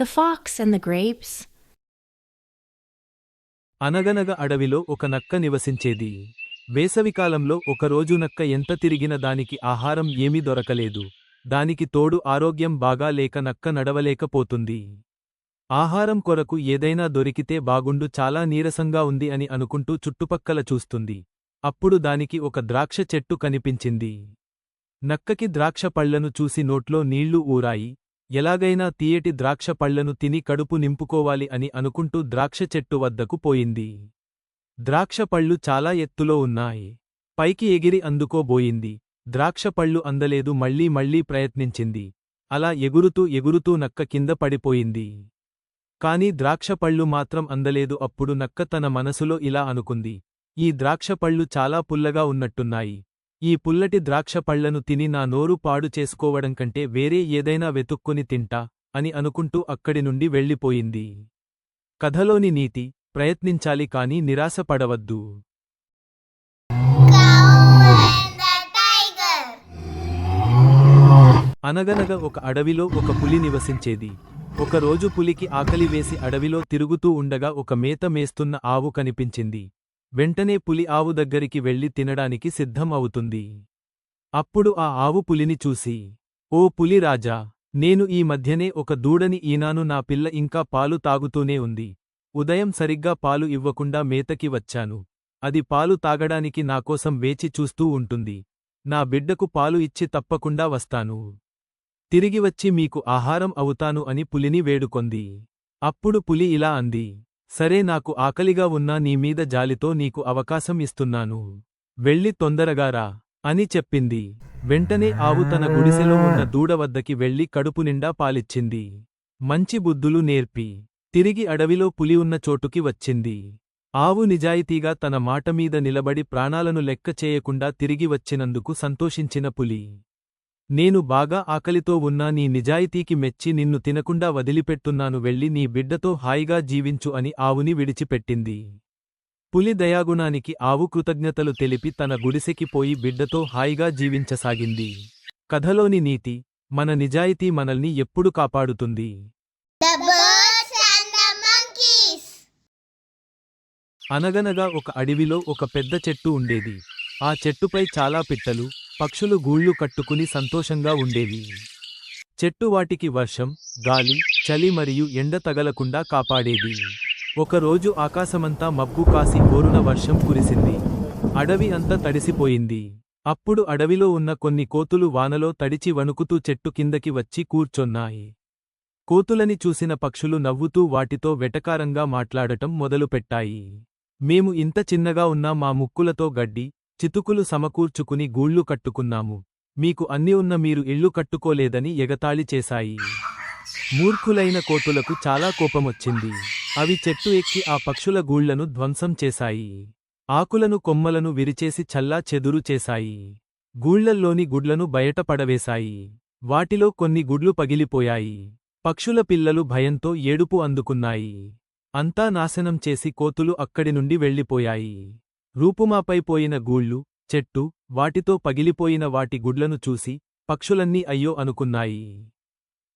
The Fox and the Grapes. అనగనగ అడవిలో ఒక నక్క నివసించేది. వేసవికాలంలో ఒకరోజు నక్క ఎంత తిరిగిన దానికి ఆహారం ఏమీ దొరకలేదు. దానికి తోడు ఆరోగ్యం బాగా లేక నక్క నడవలేకపోతుంది. ఆహారం కొరకు ఏదైనా దొరికితే బాగుండు చాలా నీరసంగా ఉంది అని అనుకుంటూ చుట్టుపక్కల చూస్తుంది. అప్పుడు దానికి ఒక ద్రాక్ష చెట్టు కనిపించింది. నక్కకి ద్రాక్ష పళ్ళను చూసి నోట్లో నీళ్ళు ఊరాయి. ఎలాగైనా తీయటి ద్రాక్ష పళ్ళను తిని కడుపు నింపుకోవాలి అని అనుకుంటూ ద్రాక్ష చెట్టు వద్దకు పోయింది. ద్రాక్ష పళ్ళు చాలా ఎత్తులో ఉన్నాయి. పైకి ఎగిరి అందుకోబోయింది. ద్రాక్షపళ్ళు అందలేదు. మళ్ళీ మళ్ళీ ప్రయత్నించింది. అలా ఎగురుతూ ఎగురుతూ నక్క కింద పడిపోయింది. కాని ద్రాక్షపళ్ళు మాత్రం అందలేదు. అప్పుడు నక్క తన మనసులో ఇలా అనుకుంది. ఈ ద్రాక్షపళ్ళు చాలా పుల్లగా ఉన్నట్టున్నాయి. ఈ పుల్లటి ద్రాక్ష పళ్ళను తిని నా నోరు పాడు చేసుకోవడం కంటే వేరే ఏదైనా వెతుక్కుని తింటా అని అనుకుంటూ అక్కడి నుండి వెళ్ళిపోయింది. కథలోని నీతి ప్రయత్నించాలి కాని నిరాశపడవద్దు. అనగనగ ఒక అడవిలో ఒక పులి నివసించేది. ఒకరోజు పులికి ఆకలి వేసి అడవిలో తిరుగుతూ ఉండగా ఒక మేత మేస్తున్న ఆవు కనిపించింది. వెంటనే పులి ఆవు దగ్గరికి వెళ్ళి తినడానికి సిద్ధం అవుతుంది అప్పుడు ఆ ఆవు పులిని చూసి ఓ పులి రాజా నేను ఈ మధ్యనే ఒక దూడని ఈనాను నా పిల్ల ఇంకా పాలు తాగుతూనే ఉంది. ఉదయం సరిగ్గా పాలు ఇవ్వకుండా మేతకి వచ్చాను. అది పాలు తాగడానికి నాకోసం వేచి చూస్తూ ఉంటుంది. నా బిడ్డకు పాలు ఇచ్చి తప్పకుండా వస్తాను. తిరిగి వచ్చి మీకు ఆహారం అవుతాను అని పులిని వేడుకొంది. అప్పుడు పులి ఇలా అంది సరే నాకు ఆకలిగా ఉన్నా నీమీద జాలితో నీకు అవకాశం ఇస్తున్నాను. వెళ్ళి తొందరగారా అని చెప్పింది. వెంటనే ఆవు తన గుడిసెలో ఉన్న దూడ వద్దకి వెళ్ళి కడుపు నిండా పాలిచ్చింది. మంచి బుద్ధులు నేర్పి తిరిగి అడవిలో పులి ఉన్న చోటుకి వచ్చింది. ఆవు నిజాయితీగా తన మాటమీద నిలబడి ప్రాణాలను లెక్క చేయకుండా తిరిగి వచ్చినందుకు సంతోషించిన పులి. నేను బాగా ఆకలితో ఉన్నా నీ నిజాయితీకి మెచ్చి నిన్ను తినకుండా వదిలిపెట్టున్నాను వెళ్ళి నీ బిడ్డతో హాయిగా జీవించు అని ఆవుని విడిచిపెట్టింది. పులి దయాగుణానికి ఆవు కృతజ్ఞతలు తెలిపి తన గుడిసెకి పోయి బిడ్డతో హాయిగా జీవించసాగింది. కథలోని నీతి మన నిజాయితీ మనల్ని ఎప్పుడు కాపాడుతుంది. అనగనగా ఒక అడవిలో ఒక పెద్ద చెట్టు ఉండేది. ఆ చెట్టుపై చాలా పిట్టలు పక్షులు గూళ్ళు కట్టుకుని సంతోషంగా ఉండేవి. చెట్టు వాటికి వర్షం గాలి చలి మరియు ఎండ తగలకుండా కాపాడేది. ఒకరోజు ఆకాశమంతా మబ్బు కాసి కోరున వర్షం కురిసింది. అడవి అంతా తడిసిపోయింది. అప్పుడు అడవిలో ఉన్న కొన్ని కోతులు వానలో తడిచి వణుకుతూ చెట్టు కిందకి వచ్చి కూర్చొన్నాయి. కోతులని చూసిన పక్షులు నవ్వుతూ వాటితో వెటకారంగా మాట్లాడటం మొదలుపెట్టాయి. మేము ఇంత చిన్నగా ఉన్నా మా ముక్కులతో గడ్డి చితుకులు సమకూర్చుకుని గూళ్ళు కట్టుకున్నాము. మీకు అన్ని ఉన్న మీరు ఇళ్ళు కట్టుకోలేదని ఎగతాళి చేశాయి. మూర్ఖులైన కోతులకు చాలా కోపమొచ్చింది. అవి చెట్టు ఎక్కి ఆ పక్షుల గూళ్ళను ధ్వంసం చేశాయి. ఆకులను కొమ్మలను విరిచేసి చల్లా చెదురు చేశాయి. గూళ్ళల్లోని గుడ్లను బయట పడవేశాయి. వాటిలో కొన్ని గుడ్లు పగిలిపోయాయి. పక్షుల పిల్లలు భయంతో ఏడుపు అందుకున్నాయి. అంతా నాశనం చేసి కోతులు అక్కడి నుండి వెళ్ళిపోయాయి. రూపుమాపై పోయిన గూళ్ళు చెట్టు వాటితో పగిలిపోయిన వాటి గుడ్లను చూసి పక్షులన్నీ అయ్యో అనుకున్నాయి.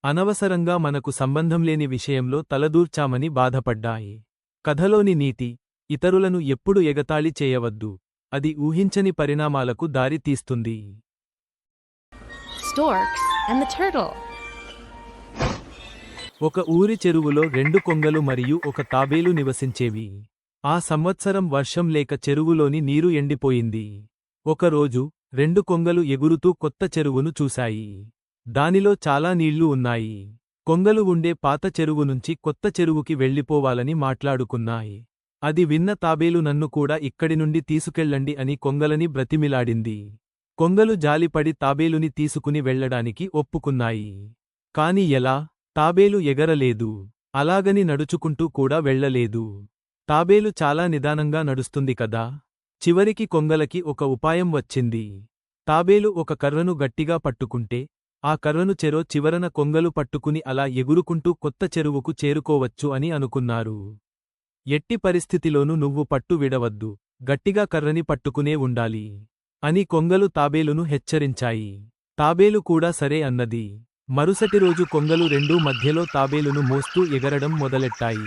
అనవసరంగా మనకు సంబంధంలేని విషయంలో తలదూర్చామని బాధపడ్డాయి. కథలోని నీతి ఇతరులను ఎప్పుడు ఎగతాళి చేయవద్దు. అది ఊహించని పరిణామాలకు దారి తీస్తుంది. ఒక ఊరి చెరువులో రెండు కొంగలు మరియు ఒక తాబేలు నివసించేవి. ఆ సంవత్సరం వర్షం లేక చెరువులోని నీరు ఎండిపోయింది. ఒకరోజు రెండు కొంగలు ఎగురుతూ కొత్త చెరువును చూశాయి. దానిలో చాలా నీళ్ళు ఉన్నాయి. కొంగలు ఉండే పాత చెరువు నుంచి కొత్త చెరువుకి వెళ్ళిపోవాలని మాట్లాడుకున్నాయి. అది విన్న తాబేలు నన్ను కూడా ఇక్కడి నుండి తీసుకెళ్ళండి అని కొంగలని బ్రతిమిలాడింది. కొంగలు జాలిపడి తాబేలుని తీసుకుని వెళ్ళడానికి ఒప్పుకున్నాయి. కాని ఎలా? తాబేలు ఎగరలేదు. అలాగని నడుచుకుంటూ కూడా వెళ్ళలేదు. తాబేలు చాలా నిదానంగా నడుస్తుంది కదా? చివరికి కొంగలకి ఒక ఉపాయం వచ్చింది. తాబేలు ఒక కర్రను గట్టిగా పట్టుకుంటే ఆ కర్రను చెరో చివరన కొంగలు పట్టుకుని అలా ఎగురుకుంటూ కొత్త చెరువుకు చేరుకోవచ్చు అని అనుకున్నారు. ఎట్టి పరిస్థితిలోనూ నువ్వు పట్టు విడవద్దు. గట్టిగా కర్రని పట్టుకునే ఉండాలి అని కొంగలు తాబేలును హెచ్చరించాయి. తాబేలు కూడా సరే అన్నది. మరుసటి రోజు కొంగలు రెండూ మధ్యలో తాబేలును మోస్తూ ఎగరడం మొదలెట్టాయి.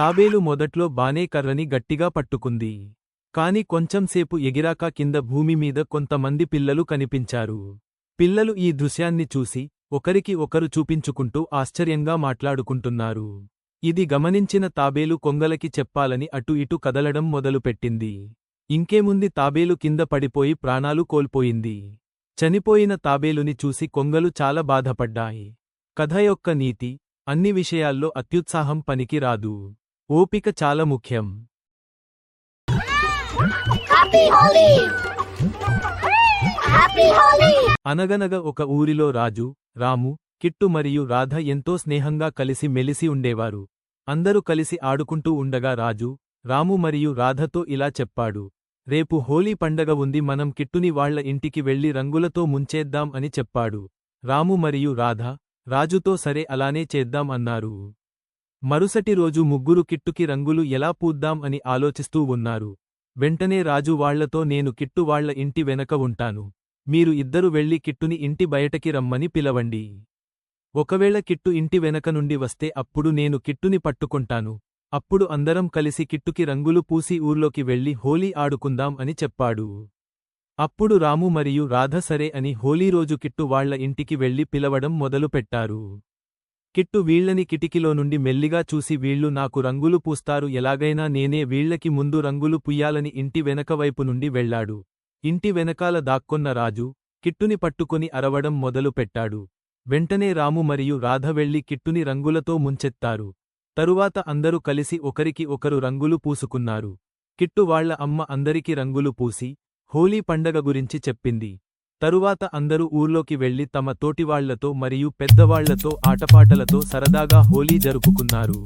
తాబేలు మొదట్లో బానే కర్రని గట్టిగా పట్టుకుంది. కాని కొంచెంసేపు ఎగిరాక కింద భూమిమీద కొంతమంది పిల్లలు కనిపించారు. పిల్లలు ఈ దృశ్యాన్ని చూసి ఒకరికి ఒకరు చూపించుకుంటూ ఆశ్చర్యంగా మాట్లాడుకుంటున్నారు. ఇది గమనించిన తాబేలు కొంగలకి చెప్పాలని అటు ఇటు కదలడం మొదలుపెట్టింది. ఇంకేముంది తాబేలు కింద పడిపోయి ప్రాణాలు కోల్పోయింది. చనిపోయిన తాబేలుని చూసి కొంగలు చాలా బాధపడ్డాయి. కథ యొక్క నీతి అన్ని విషయాల్లో అత్యుత్సాహం పనికి రాదు ఓపిక చాలా ముఖ్యం! అనగనగ ఒక ఊరిలో రాజు రాము కిట్టు మరియు రాధ ఎంతో స్నేహంగా కలిసి మెలిసి ఉండేవారు. అందరూ కలిసి ఆడుకుంటూ ఉండగా రాజు రాము మరియు రాధతో ఇలా చెప్పాడు. రేపు హోలీ పండగ ఉంది మనం కిట్టుని వాళ్ళ ఇంటికి వెళ్ళి రంగులతో ముంచేద్దాం అని చెప్పాడు. రాము మరియు రాధ రాజుతో సరే అలానే చేద్దాం అన్నారు. మరుసటి రోజు ముగ్గురు కిట్టుకి రంగులు ఎలా పూద్దాం అని ఆలోచిస్తూ ఉన్నారు. వెంటనే రాజు వాళ్ళతో నేను కిట్టువాళ్ళ ఇంటి వెనక ఉంటాను. మీరు ఇద్దరు వెళ్ళి కిట్టుని ఇంటి బయటకి రమ్మని పిలవండి. ఒకవేళ కిట్టు ఇంటి వెనక నుండి వస్తే అప్పుడు నేను కిట్టుని పట్టుకుంటాను. అప్పుడు అందరం కలిసి కిట్టుకి రంగులు పూసి ఊర్లోకి వెళ్ళి హోలీ ఆడుకుందాం అని చెప్పాడు. అప్పుడు రాము మరియు రాధ సరే అని హోలీ రోజు కిట్టు వాళ్ళ ఇంటికి వెళ్ళి పిలవడం మొదలుపెట్టారు. కిట్టు వీళ్ళని కిటికీలో నుండి మెల్లిగా చూసి వీళ్ళు నాకు రంగులు పూస్తారు ఎలాగైనా నేనే వీళ్ళకి ముందు రంగులు పుయ్యాలని ఇంటి వెనకవైపు నుండి వెళ్ళాడు ఇంటి వెనకాల దాక్కొన్న రాజు కిట్టుని పట్టుకొని అరవడం మొదలుపెట్టాడు వెంటనే రాము మరియు రాధ వెళ్ళి కిట్టుని రంగులతో ముంచెత్తారు. తరువాత అందరూ కలిసి ఒకరికి ఒకరు రంగులు పూసుకున్నారు. కిట్టు వాళ్ళ అమ్మ అందరికి రంగులు పూసి హోలీ పండగ గురించి చెప్పింది. తరువాత అందరూ ఊర్లోకి వెళ్ళి తమ తోటివాళ్ళతో మరియు పెద్దవాళ్ళతో ఆటపాటలతో సరదాగా హోలీ జరుపుకున్నారు.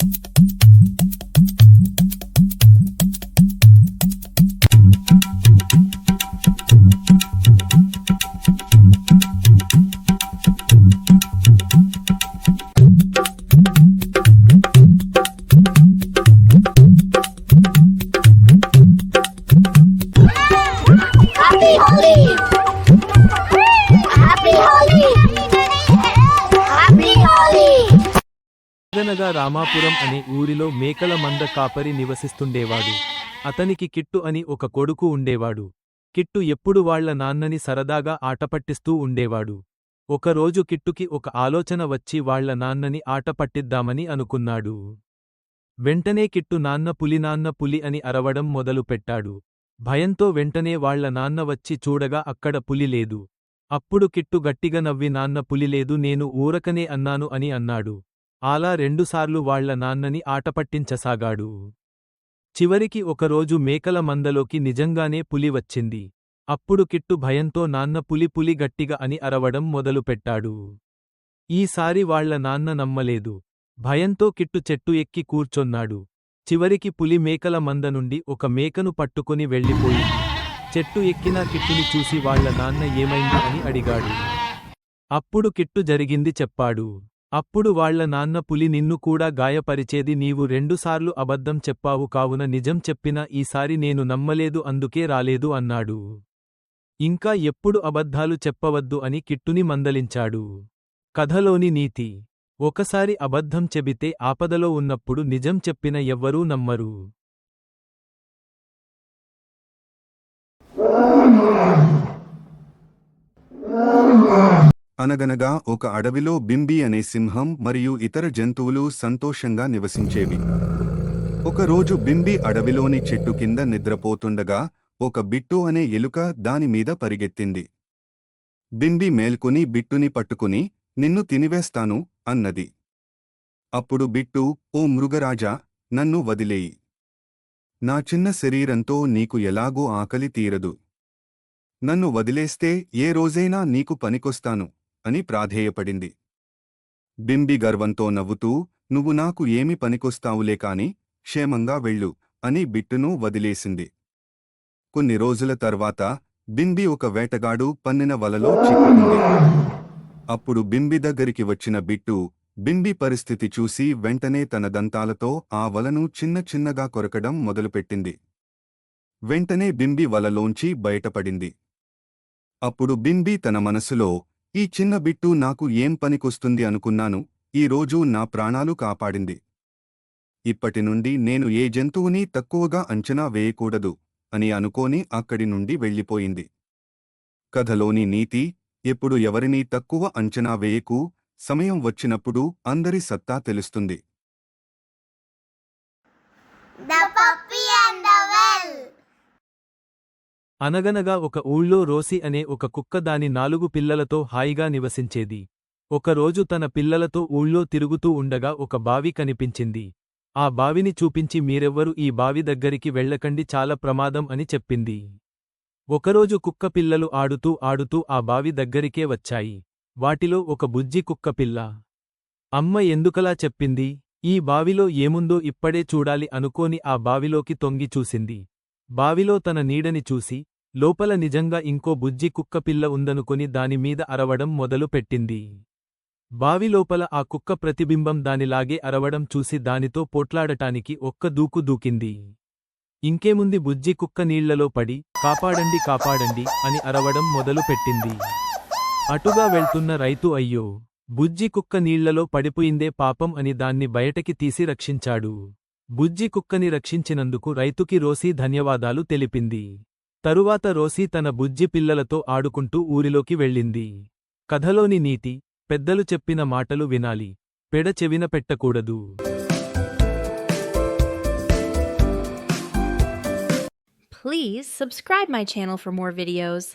అనగా రామాపురం అనే ఊరిలో మేకల మంద కాపరి నివసిస్తుండేవాడు. అతనికి కిట్టు అని ఒక కొడుకు ఉండేవాడు. కిట్టు ఎప్పుడు వాళ్ళ నాన్నని సరదాగా ఆటపట్టిస్తూ ఉండేవాడు. ఒకరోజు కిట్టుకి ఒక ఆలోచన వచ్చి వాళ్ళ నాన్నని ఆటపట్టిద్దామని అనుకున్నాడు. వెంటనే కిట్టు నాన్న పులి నాన్న పులి అని అరవడం మొదలుపెట్టాడు. భయంతో వెంటనే వాళ్ళ నాన్న వచ్చి చూడగా అక్కడ పులి లేదు. అప్పుడు కిట్టు గట్టిగా నవ్వి నాన్న పులి లేదు నేను ఊరకనే అన్నాను అని అన్నాడు. అలా రెండుసార్లు వాళ్ళ నాన్నని ఆటపట్టించసాగాడు. చివరికి ఒకరోజు మేకల మందలోకి నిజంగానే పులి వచ్చింది. అప్పుడు కిట్టు భయంతో నాన్న పులి పులి గట్టిగా అని అరవడం మొదలుపెట్టాడు. ఈసారి వాళ్ళ నాన్న నమ్మలేదు. భయంతో కిట్టు చెట్టు ఎక్కి కూర్చొన్నాడు. చివరికి పులి మేకల మంద నుండి ఒక మేకను పట్టుకుని వెళ్ళిపోయి చెట్టు ఎక్కిన కిట్టుని చూసి వాళ్ళ నాన్న ఏమైంది అని అడిగాడు. అప్పుడు కిట్టు జరిగింది చెప్పాడు. అప్పుడు వాళ్ళ నాన్న పులి నిన్ను కూడా గాయపరిచేది నీవు రెండుసార్లు అబద్ధం చెప్పావు కావున నిజం చెప్పినా ఈసారి నేను నమ్మలేదు అందుకే రాలేదు అన్నాడు. ఇంకా ఎప్పుడు అబద్ధాలు చెప్పవద్దు అని కిట్టుని మందలించాడు. కథలోని నీతి. ఒకసారి అబద్ధం చెబితే ఆపదలో ఉన్నప్పుడు నిజం చెప్పిన ఎవ్వరూ నమ్మరు. అనగనగా ఒక అడవిలో బింబి అనే సింహం మరియు ఇతర జంతువులు సంతోషంగా నివసించేవి. ఒకరోజు బింబి అడవిలోని చెట్టు కింద నిద్రపోతుండగా ఒక బిట్టు అనే ఎలుక దానిమీద పరిగెత్తింది. బింబి మేల్కొని బిట్టుని పట్టుకుని నిన్ను తినివేస్తాను అన్నది. అప్పుడు బిట్టు ఓ మృగరాజా నన్ను వదిలేయి. నా చిన్న శరీరంతో నీకు ఎలాగూ ఆకలి తీరదు. నన్ను వదిలేస్తే ఏ రోజైనా నీకు పనికొస్తాను. అని ప్రాధేయపడింది. బింబి గర్వంతో నవ్వుతూ నువ్వు నాకు ఏమి పనికొస్తావులే కాని క్షేమంగా వెళ్ళు అని బిట్టును వదిలేసింది. కొన్ని రోజుల తర్వాత బింబి ఒక వేటగాడు పన్నిన వలలో చిక్కుకుంది. అప్పుడు బింబి దగ్గరికి వచ్చిన బిట్టు బింబి పరిస్థితి చూసి వెంటనే తన దంతాలతో ఆ వలను చిన్న చిన్నగా కొరకడం మొదలుపెట్టింది. వెంటనే బింబి వలలోంచి బయటపడింది. అప్పుడు బింబి తన మనసులో ఈ చిన్న బిట్టు నాకు ఏం పనికొస్తుంది అనుకున్నాను ఈ నా ప్రాణాలు కాపాడింది. ఇప్పటి నుండి నేను ఏ జంతువుని తక్కువగా అంచనా వేయకూడదు అని అనుకోని అక్కడి నుండి వెళ్ళిపోయింది. కథలోని నీతి ఎప్పుడు ఎవరినీ తక్కువ అంచనా వేయకు సమయం వచ్చినప్పుడు అందరి సత్తా తెలుస్తుంది The puppy and the well. అనగనగా ఒక ఊళ్ళో రోసి అనే ఒక కుక్క దాని నాలుగు పిల్లలతో హాయిగా నివసించేది. ఒకరోజు తన పిల్లలతో ఊళ్ళో తిరుగుతూ ఉండగా ఒక బావి కనిపించింది. ఆ బావిని చూపించి మీరెవ్వరు ఈ బావి దగ్గరికి వెళ్ళకండి చాలా ప్రమాదం అని చెప్పింది. ఒకరోజు కుక్క పిల్లలు ఆడుతూ ఆడుతూ ఆ బావి దగ్గరికే వచ్చాయి. వాటిలో ఒక బుజ్జి కుక్క పిల్ల. అమ్మ ఎందుకలా చెప్పింది? ఈ బావిలో ఏముందో ఇప్పుడే చూడాలి అనుకోని ఆ బావిలోకి తొంగి చూసింది. బావిలో తన నీడని చూసి లోపల నిజంగా ఇంకో బుజ్జి కుక్కపిల్ల ఉందనుకొని దానిమీద అరవడం మొదలు పెట్టింది. బావిలోపల ఆ కుక్క ప్రతిబింబం దానిలాగే అరవడం చూసి దానితో పోట్లాడటానికి ఒక్క దూకు దూకింది. ఇంకేముంది బుజ్జి కుక్క నీళ్ళలో పడి కాపాడండి కాపాడండి అని అరవడం మొదలు పెట్టింది. అటుగా వెళ్తున్న రైతు అయ్యో బుజ్జి కుక్క నీళ్ళలో పడిపోయిందే పాపం అని దాన్ని బయటకి తీసి రక్షించాడు. బుజ్జి కుక్కని రక్షించినందుకు రైతుకి రోసీ ధన్యవాదాలు తెలిపింది. తరువాత రోసీ తన బుజ్జి పిల్లలతో ఆడుకుంటూ ఊరిలోకి వెళ్ళింది. కథలోని నీతి పెద్దలు చెప్పిన మాటలు వినాలి పెడ చెవిన పెట్టకూడదు. Please subscribe my channel for more videos.